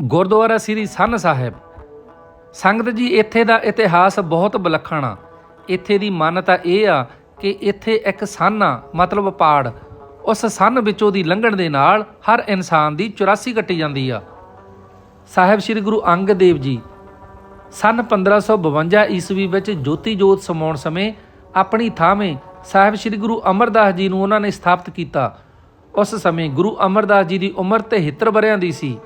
ਗੁਰਦੁਆਰਾ ਸ੍ਰੀ ਸੰਨ ਸਾਹਿਬ। ਸੰਗਤ ਜੀ, ਇੱਥੇ ਦਾ ਇਤਿਹਾਸ ਬਹੁਤ ਵਿਲੱਖਣ ਆ। ਇੱਥੇ ਦੀ ਮਾਨਤਾ ਇਹ ਆ ਕਿ ਇੱਥੇ ਇੱਕ ਸੰਨ ਆ, ਮਤਲਬ ਪਾੜ। ਉਸ ਸੰਨ ਵਿੱਚੋਂ ਦੀ ਲੰਘਣ ਦੇ ਨਾਲ ਹਰ ਇਨਸਾਨ ਦੀ 84 ਕੱਟੀ ਜਾਂਦੀ ਆ। ਸਾਹਿਬ ਸ੍ਰੀ ਗੁਰੂ ਅੰਗਦ ਦੇਵ ਜੀ, ਸਨ 1552 ਈਸਵੀ ਵਿੱਚ ਜੋਤੀ ਜੋਤ ਸਮਾਉਣ ਸਮੇਂ ਆਪਣੀ ਥਾਵੇਂ ਸਾਹਿਬ ਸ੍ਰੀ ਗੁਰੂ ਅਮਰਦਾਸ ਜੀ ਨੂੰ ਉਹਨਾਂ ਨੇ ਸਥਾਪਿਤ ਕੀਤਾ। ਉਸ ਸਮੇਂ ਗੁਰੂ ਅਮਰਦਾਸ ਜੀ ਦੀ ਉਮਰ 73 ਵਰਿਆਂ ਦੀ ਸੀ।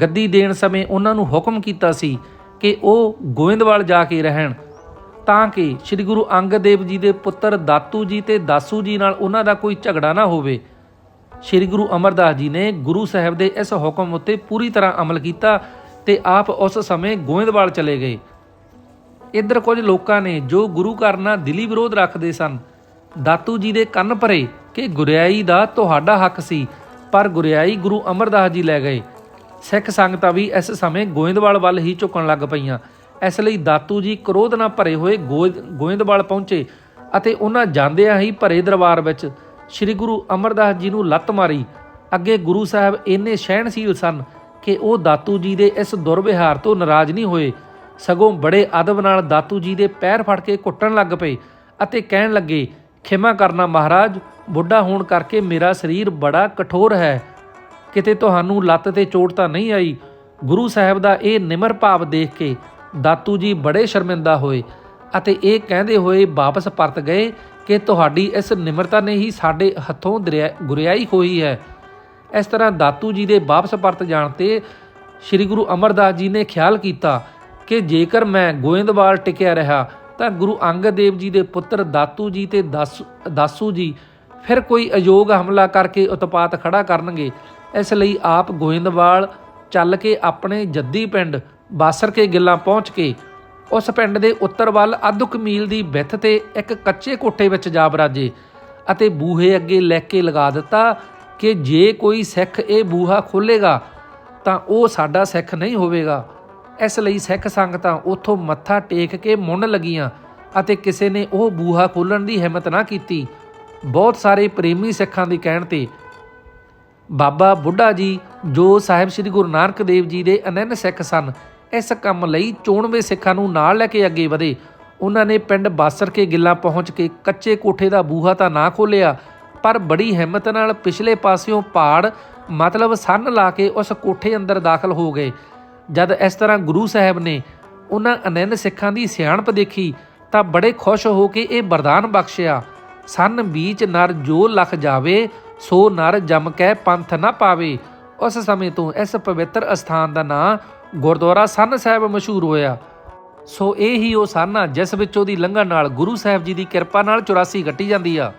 ਗੱਦੀ ਦੇਣ ਸਮੇਂ ਉਹਨਾਂ ਨੂੰ ਹੁਕਮ ਕੀਤਾ ਸੀ ਕਿ ਉਹ ਗੋਇੰਦਵਾਲ ਜਾ ਕੇ ਰਹਿਣ, ਤਾਂ ਕਿ ਸ੍ਰੀ ਗੁਰੂ ਅੰਗਦ ਦੇਵ ਜੀ ਦੇ ਪੁੱਤਰ ਦਾਤੂ ਜੀ ਤੇ ਦਾਸੂ ਜੀ ਨਾਲ ਉਹਨਾਂ ਦਾ ਕੋਈ ਝਗੜਾ ਨਾ ਹੋਵੇ। ਸ੍ਰੀ ਗੁਰੂ ਅਮਰਦਾਸ ਜੀ ਨੇ ਗੁਰੂ ਸਾਹਿਬ ਦੇ ਇਸ ਹੁਕਮ ਉੱਤੇ ਪੂਰੀ ਤਰ੍ਹਾਂ ਅਮਲ ਕੀਤਾ ਤੇ ਆਪ ਉਸ ਸਮੇਂ ਗੋਇੰਦਵਾਲ ਚਲੇ ਗਏ। ਇੱਧਰ ਕੁਝ ਲੋਕਾਂ ਨੇ ਜੋ ਗੁਰੂ ਘਰ ਨਾਲ ਦਿਲੀ ਵਿਰੋਧ ਰੱਖਦੇ ਸਨ, ਦਾਤੂ ਜੀ ਦੇ ਕੰਨ ਭਰੇ ਕਿ ਗੁਰਿਆਈ ਦਾ ਤੁਹਾਡਾ ਹੱਕ ਸੀ, ਪਰ ਗੁਰਿਆਈ ਗੁਰੂ ਅਮਰਦਾਸ ਜੀ ਲੈ ਗਏ। ਸਿੱਖ ਸੰਗਤਾਂ ਵੀ ਇਸ ਸਮੇਂ ਗੋਇੰਦਵਾਲ ਵੱਲ ਹੀ ਝੁਕਣ ਲੱਗ ਪਈਆਂ। ਇਸ ਲਈ ਦਾਤੂ ਜੀ ਕ੍ਰੋਧ ਨਾਲ ਭਰੇ ਹੋਏ ਗੋਇ- ਗੋਇੰਦਵਾਲ ਪਹੁੰਚੇ ਅਤੇ ਉਹਨਾਂ ਜਾਂਦਿਆਂ ਹੀ ਭਰੇ ਦਰਬਾਰ ਵਿੱਚ ਸ੍ਰੀ ਗੁਰੂ ਅਮਰਦਾਸ ਜੀ ਨੂੰ ਲੱਤ ਮਾਰੀ। ਅੱਗੇ ਗੁਰੂ ਸਾਹਿਬ ਇੰਨੇ ਸਹਿਣਸ਼ੀਲ ਸਨ ਕਿ ਉਹ ਦਾਤੂ ਜੀ ਦੇ ਇਸ ਦੁਰਵਿਹਾਰ ਤੋਂ ਨਾਰਾਜ਼ ਨਹੀਂ ਹੋਏ। ਸਗੋਂ ਬੜੇ ਅਦਬ ਨਾਲ ਦਾਤੂ ਜੀ ਦੇ ਪੈਰ ਫੜ ਕੇ ਘੁੱਟਣ ਲੱਗ ਪਏ ਅਤੇ ਕਹਿਣ ਲੱਗੇ, ਖਿਮਾ ਕਰਨਾ ਮਹਾਰਾਜ, ਬੁੱਢਾ ਹੋਣ ਕਰਕੇ ਮੇਰਾ ਸਰੀਰ ਬੜਾ ਕਠੋਰ ਹੈ। ਕਿਤੇ ਤੁਹਾਨੂੰ ਲੱਤ ਤੇ ਚੋਟ ਤਾਂ ਨਹੀਂ ਆਈ? ਗੁਰੂ ਸਾਹਿਬ ਦਾ ਇਹ ਨਿਮਰ ਭਾਵ ਦੇਖ ਕੇ ਦਾਤੂ ਜੀ ਬੜੇ ਸ਼ਰਮਿੰਦਾ ਹੋਏ ਅਤੇ ਇਹ ਕਹਿੰਦੇ ਹੋਏ ਵਾਪਸ ਪਰਤ ਗਏ ਕਿ ਤੁਹਾਡੀ ਇਸ ਨਿਮਰਤਾ ਨੇ ਹੀ ਸਾਡੇ ਹੱਥੋਂ ਦਰਿਆ- ਗੁਰਿਆਈ ਹੋਈ ਹੈ। ਇਸ ਤਰ੍ਹਾਂ ਦਾਤੂ ਜੀ ਦੇ ਵਾਪਸ ਪਰਤ ਜਾਣ ਤੇ ਸ੍ਰੀ ਗੁਰੂ ਅਮਰਦਾਸ ਜੀ ਨੇ ਖਿਆਲ ਕੀਤਾ ਕਿ ਜੇਕਰ ਮੈਂ ਗੋਇੰਦਵਾਲ ਟਿਕਿਆ ਰਿਹਾ ਤਾਂ ਗੁਰੂ ਅੰਗਦ ਦੇਵ ਜੀ ਦੇ ਪੁੱਤਰ ਦਾਤੂ ਜੀ ਤੇ ਦਾਸੂ ਦਾਸੂ ਜੀ ਫਿਰ ਕੋਈ ਅਯੋਗ ਹਮਲਾ ਕਰਕੇ ਉਤਪਾਤ ਖੜਾ ਕਰਨਗੇ। ਇਸ ਲਈ ਆਪ ਗੋਇੰਦਵਾਲ ਚੱਲ ਕੇ ਆਪਣੇ ਜੱਦੀ ਪਿੰਡ ਬਾਸਰ ਕੇ ਗਿੱਲਾਂ ਪਹੁੰਚ ਕੇ ਉਸ ਪਿੰਡ ਦੇ ਉੱਤਰ ਵੱਲ ਅੱਧਕ ਮੀਲ ਦੀ ਵਿੱਥ ਤੇ ਇੱਕ ਕੱਚੇ ਕੋਠੇ ਵਿੱਚ ਜਾ ਬਰਾਜੇ ਅਤੇ ਬੂਹੇ ਅੱਗੇ ਲੈ ਕੇ ਲਗਾ ਦਿੱਤਾ ਕਿ ਜੇ ਕੋਈ ਸਿੱਖ ਇਹ ਬੂਹਾ ਖੋਲੇਗਾ ਤਾਂ ਉਹ ਸਾਡਾ ਸਿੱਖ ਨਹੀਂ ਹੋਵੇਗਾ। ਇਸ ਲਈ ਸਿੱਖ ਸੰਗਤਾਂ ਉੱਥੋਂ ਮੱਥਾ ਟੇਕ ਕੇ ਮੁੰਨ ਲੱਗੀਆਂ ਅਤੇ ਕਿਸੇ ਨੇ ਉਹ ਬੂਹਾ ਖੋਲਣ ਦੀ ਹਿੰਮਤ ਨਾ ਕੀਤੀ। ਬਹੁਤ ਸਾਰੇ ਪ੍ਰੇਮੀ ਸਿੱਖਾਂ ਦੇ ਕਹਿਣ ਤੇ ਬਾਬਾ ਬੁੱਢਾ ਜੀ ਜੋ ਸਾਹਿਬ ਸ੍ਰੀ ਗੁਰੂ ਨਾਨਕ ਦੇਵ ਜੀ ਦੇ ਅਨੰਨ ਸਿੱਖ ਸਨ, ਇਸ ਕੰਮ ਲਈ ਚੋਣਵੇਂ ਸਿੱਖਾਂ ਨੂੰ ਨਾਲ ਲੈ ਕੇ ਅੱਗੇ ਵਧੇ। ਉਹਨਾਂ ਨੇ ਪਿੰਡ ਬਾਸਰ ਕੇ ਗਿੱਲਾਂ ਪਹੁੰਚ ਕੇ ਕੱਚੇ ਕੋਠੇ ਦਾ ਬੂਹਾ ਤਾਂ ਨਾ ਖੋਲਿਆ ਪਰ ਬੜੀ ਹਿੰਮਤ ਨਾਲ ਪਿਛਲੇ ਪਾਸਿਓਂ ਪਾੜ, ਮਤਲਬ ਸੰਨ ਲਾ ਕੇ ਉਸ ਕੋਠੇ ਅੰਦਰ ਦਾਖਲ ਹੋ ਗਏ। ਜਦ ਇਸ ਤਰ੍ਹਾਂ ਗੁਰੂ ਸਾਹਿਬ ਨੇ ਉਹਨਾਂ ਅਨੰਨ ਸਿੱਖਾਂ ਦੀ ਸਿਆਣਪ ਦੇਖੀ, ਤਾਂ ਬੜੇ ਖੁਸ਼ ਹੋ ਕੇ ਇਹ ਵਰਦਾਨ ਬਖਸ਼ਿਆ। ਸੰਨ ਬੀਚ ਨਰ ਜੋ ਲਖ ਜਾਵੇ ਸੋ ਨਰ ਜਮ ਕੈ ਪੰਥ ਨਾ ਪਾਵੇ। ਉਸ ਸਮੇਂ ਤੋਂ ਇਸ ਪਵਿੱਤਰ ਅਸਥਾਨ ਦਾ ਨਾਂ ਗੁਰਦੁਆਰਾ ਸੰਨ ਸਾਹਿਬ ਮਸ਼ਹੂਰ ਹੋਇਆ। ਸੋ ਇਹ ਹੀ ਉਹ ਸੰਨ ਆ ਜਿਸ ਵਿੱਚ ਉਹਦੀ ਲੰਘਣ ਨਾਲ ਗੁਰੂ ਸਾਹਿਬ ਜੀ ਦੀ ਕਿਰਪਾ ਨਾਲ 84 ਕੱਟੀ ਜਾਂਦੀ ਆ।